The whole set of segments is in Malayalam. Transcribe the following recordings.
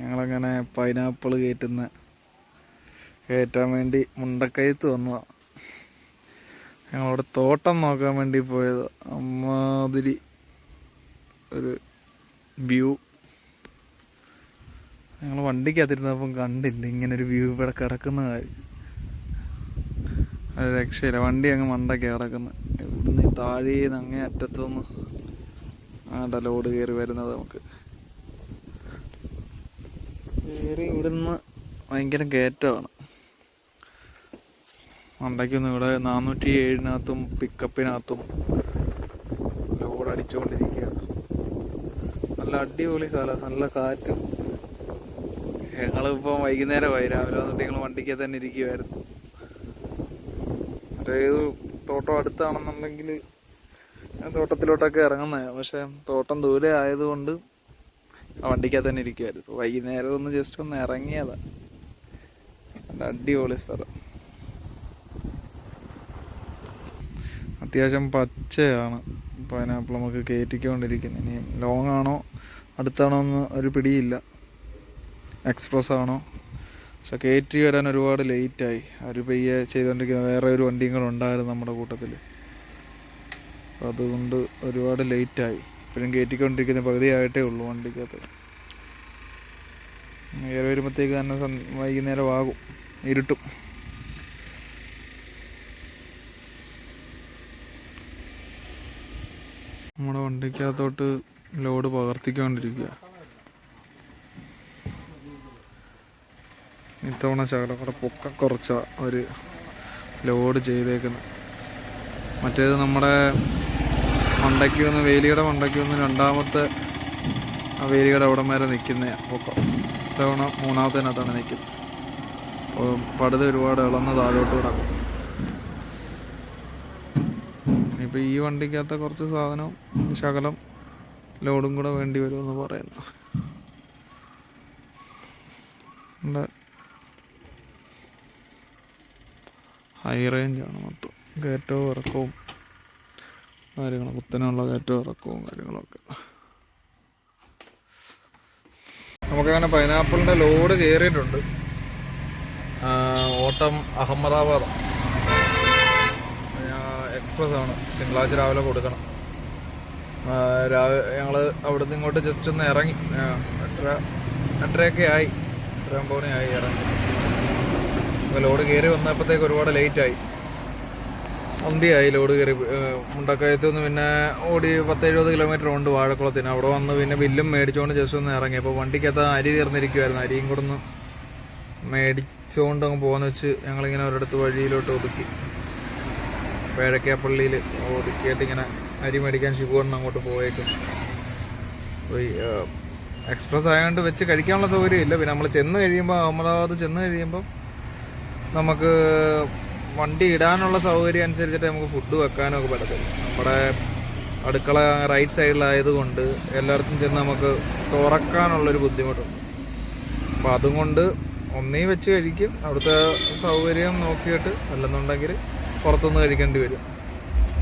ഞങ്ങളങ്ങനെ പൈനാപ്പിൾ കയറ്റുന്ന കയറ്റാൻ വേണ്ടി മുണ്ടക്കയത്ത് വന്നതാണ് ഞങ്ങളവിടെ തോട്ടം നോക്കാൻ വേണ്ടി പോയത്. അമ്മാതിരി ഒരു വ്യൂ ഞങ്ങൾ വണ്ടിക്കകത്തിരുന്നപ്പം കണ്ടില്ല ഇങ്ങനൊരു വ്യൂ ഇവിടെ കിടക്കുന്ന കാര്യം. ഒരു രക്ഷയില്ല. വണ്ടി അങ്ങ് മണ്ടയ്ക്ക് കിടക്കുന്നത് ഇവിടുന്ന് താഴേന്ന് അങ്ങേ അറ്റത്തുനിന്ന് ആണ്ട ലോഡ് കയറി വരുന്നത് നമുക്ക്. ഇവിടുന്ന് ഭയങ്കര കയറ്റമാണ് മണ്ടയ്ക്കൊന്നും ഇവിടെ നാനൂറ്റി ഏഴിനകത്തും പിക്കപ്പിനകത്തും ലോഡ് അടിച്ചുകൊണ്ടിരിക്കുകയാണ് നല്ല അടിപൊളി കാല നല്ല കാറ്റും. ഞങ്ങളിപ്പോൾ വൈകുന്നേരമായി രാവിലെ വന്നിട്ട് ഞങ്ങൾ വണ്ടിക്ക് തന്നെ ഇരിക്കുമായിരുന്നു ഏത് തോട്ടം അടുത്താണെന്നുണ്ടെങ്കിൽ ഞാൻ തോട്ടത്തിലോട്ടൊക്കെ ഇറങ്ങുന്നതാണ് പക്ഷേ തോട്ടം ദൂരെ ആയതുകൊണ്ട് വണ്ടിക്കകത്ത് തന്നെ ഇരിക്കുമായിരുന്നു വൈകുന്നേരം ഒന്ന് ജസ്റ്റ് ഒന്ന് ഇറങ്ങിയതാ. അടിപൊളി സ്ഥലം. അത്യാവശ്യം പച്ചയാണ്. പൈനാപ്പിൾ നമുക്ക് കയറ്റിക്കൊണ്ടിരിക്കുന്നത് ഇനി ലോങ് ആണോ? അടുത്താണോ എന്ന് ഒരു പിടിയില്ല. എക്സ്പ്രസ് ആണോ? പക്ഷെ കയറ്റി വരാൻ ഒരുപാട് ലേറ്റായി അവർ പയ്യെ ചെയ്തുകൊണ്ടിരിക്കുന്ന വേറെ ഒരു വണ്ടിയും കൂടെ ഉണ്ടായിരുന്നു നമ്മുടെ കൂട്ടത്തിൽ അതുകൊണ്ട് ഒരുപാട് ലേറ്റായി ഇപ്പോഴും കയറ്റിക്കൊണ്ടിരിക്കുന്ന പകുതിയായിട്ടേ ഉള്ളൂ വണ്ടിക്കകത്ത്. നേരെ വരുമ്പോഴത്തേക്ക് തന്നെ വൈകുന്നേരം ആകും ഇരുട്ടും. നമ്മുടെ വണ്ടിക്കകത്തോട്ട് ലോഡ് പകർത്തിക്കൊണ്ടിരിക്കുക. ഇത്തവണ ശകലക്കൂടെ കൂടെ പൊക്കം കുറച്ച ഒരു ലോഡ് ചെയ്തേക്കുന്നത് മറ്റേത് നമ്മുടെ മണ്ടയ്ക്ക് വന്ന് വേലിയുടെ മണ്ടയ്ക്ക് വന്ന് രണ്ടാമത്തെ ആ വേലിയുടെ അവിടം വരെ നിൽക്കുന്ന പൊക്കം ഇത്തവണ മൂന്നാമത്തേനകത്താണ് നിൽക്കുന്നത്. അപ്പോൾ പടുത ഒരുപാട് ഇളന്ന് താഴോട്ട് കിടക്കും. ഇപ്പം ഈ വണ്ടിക്കകത്ത് കുറച്ച് സാധനവും ശകലം ലോഡും കൂടെ വേണ്ടി വരുമെന്ന് പറയുന്നു. ഹൈ റേഞ്ചാണ് മൊത്തം. കയറ്റവും ഇറക്കവും കാര്യങ്ങളും കുത്തനെയുള്ള കയറ്റവും ഇറക്കവും കാര്യങ്ങളൊക്കെ. നമുക്കങ്ങനെ പൈനാപ്പിളിന്റെ ലോഡ് കയറിയിട്ടുണ്ട് ഓട്ടം അഹമ്മദാബാദ്. എക്സ്പ്രസ് ആണ്. തിങ്കളാഴ്ച രാവിലെ കൊടുക്കണം. രാവിലെ ഞങ്ങൾ അവിടെ നിന്ന് ഇങ്ങോട്ട് ജസ്റ്റ് ഒന്ന് ഇറങ്ങി. എട്ടര എട്ടരയൊക്കെ ആയി. എട്ടരമ്പതിനെ ആയി ഇറങ്ങി ലോഡ് കയറി വന്നപ്പോഴത്തേക്ക് ഒരുപാട് ലേറ്റായി അന്തിയായി ലോഡ് കയറി മുണ്ടക്കയത്ത് നിന്ന് പിന്നെ ഓടി പത്ത് എഴുപത് കിലോമീറ്റർ ഉണ്ട് വാഴക്കുളത്തിന്. അവിടെ വന്ന് പിന്നെ ബില്ലും മേടിച്ചുകൊണ്ട് ജസ്റ്റ് ഒന്ന് ഇറങ്ങി. അപ്പോൾ വണ്ടിക്കകത്ത് അരി തീർന്നിരിക്കുമായിരുന്നു അരിയും കൂടെ ഒന്ന് മേടിച്ചുകൊണ്ട് അങ്ങ് പോകാന്ന് വെച്ച് ഞങ്ങളിങ്ങനെ ഒരിടത്ത് വഴിയിലോട്ട് ഒതുക്കി. പേഴക്കാപ്പള്ളിയിൽ ഒതുക്കിയിട്ട് ഇങ്ങനെ അരി മേടിക്കാൻ ശിവണ്ണ അങ്ങോട്ട് പോയേക്കും. പോയി എക്സ്പ്രസ് ആയതുകൊണ്ട് വെച്ച് കഴിക്കാനുള്ള സൗകര്യം ഇല്ല പിന്നെ നമ്മൾ ചെന്ന് കഴിയുമ്പോൾ അഹമ്മദാബാദ് ചെന്ന് കഴിയുമ്പോൾ നമുക്ക് വണ്ടി ഇടാനുള്ള സൗകര്യം അനുസരിച്ചിട്ട് നമുക്ക് ഫുഡ് വെക്കാനൊക്കെ പറ്റത്തില്ല നമ്മുടെ അടുക്കള റൈറ്റ് സൈഡിലായതുകൊണ്ട് എല്ലായിടത്തും ചെന്ന് നമുക്ക് തുറക്കാനുള്ളൊരു ബുദ്ധിമുട്ടുണ്ട്. അപ്പോൾ അതുകൊണ്ട് ഒന്നേ വെച്ച് കഴിക്കും. അവിടുത്തെ സൗകര്യം നോക്കിയിട്ട് അല്ലെന്നുണ്ടെങ്കിൽ പുറത്തുനിന്ന് കഴിക്കേണ്ടി വരും.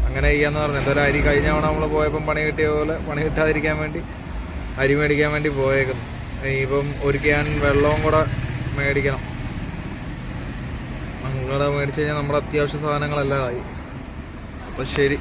അങ്ങനെ ചെയ്യാന്ന് പറഞ്ഞു എന്തായാലും അരി കഴിഞ്ഞ തവണ നമ്മൾ പോയപ്പം പണി കിട്ടിയ പോലെ പണി കിട്ടാതിരിക്കാൻ വേണ്ടി അരി മേടിക്കാൻ വേണ്ടി പോയേക്കുന്നു. ഇനിയിപ്പം ഒരു ക്യാൻ വെള്ളവും കൂടെ മേടിക്കണം. അങ്ങനെ മേടിച്ച് കഴിഞ്ഞാൽ നമ്മുടെ അത്യാവശ്യ സാധനങ്ങളെല്ലാം ആയി. അപ്പം ശരി.